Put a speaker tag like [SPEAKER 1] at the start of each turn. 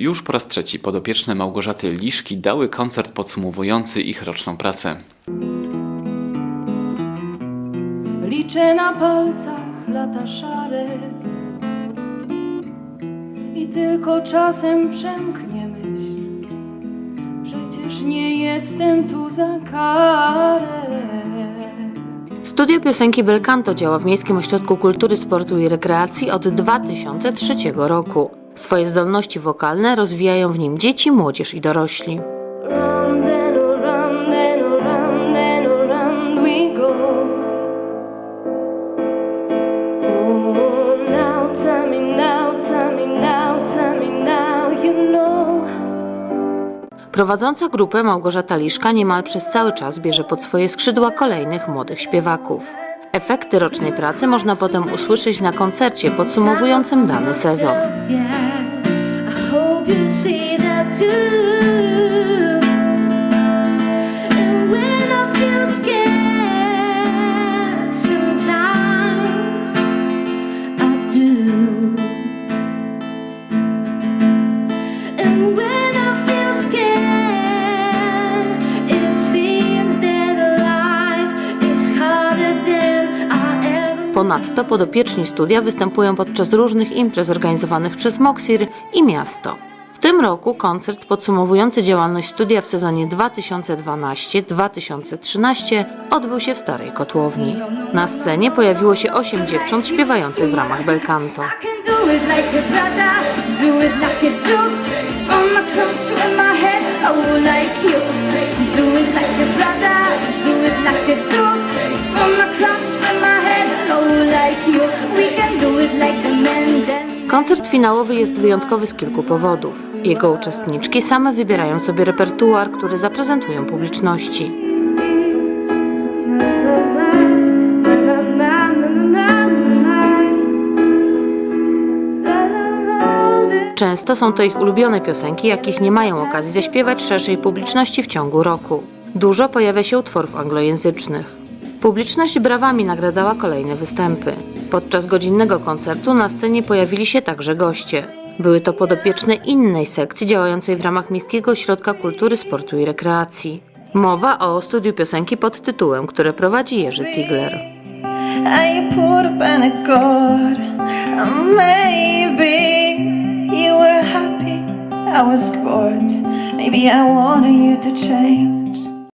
[SPEAKER 1] Już po raz trzeci podopieczne Małgorzaty Liszki dały koncert podsumowujący ich roczną pracę.
[SPEAKER 2] Liczę na palcach lata szare I tylko czasem przemknie myśl Przecież nie jestem tu za karę
[SPEAKER 3] Studio piosenki Belcanto działa w Miejskim Ośrodku Kultury, Sportu i Rekreacji od 2003 roku. Swoje zdolności wokalne rozwijają w nim dzieci, młodzież i dorośli. Prowadząca grupę Małgorzata Liszka niemal przez cały czas bierze pod swoje skrzydła kolejnych młodych śpiewaków. Efekty rocznej pracy można potem usłyszeć na koncercie podsumowującym dany sezon. Ponadto podopieczni studia występują podczas różnych imprez organizowanych przez Moxir i miasto. W tym roku koncert podsumowujący działalność studia w sezonie 2012-2013 odbył się w Starej Kotłowni. Na scenie pojawiło się osiem dziewcząt śpiewających w ramach
[SPEAKER 4] can do it like a brother, do it like a dude. On my
[SPEAKER 3] Koncert finałowy jest wyjątkowy z kilku powodów. Jego uczestniczki same wybierają sobie repertuar, który zaprezentują publiczności. Często są to ich ulubione piosenki, jakich nie mają okazji zaśpiewać szerszej publiczności w ciągu roku. Dużo pojawia się utworów anglojęzycznych. Publiczność brawami nagradzała kolejne występy. Podczas godzinnego koncertu na scenie pojawili się także goście. Były to podopieczne innej sekcji działającej w ramach Miejskiego Ośrodka Kultury, Sportu i Rekreacji. Mowa o studiu piosenki pod tytułem, które prowadzi Jerzy Ziegler.
[SPEAKER 4] I was bored. Maybe I wanted you to change.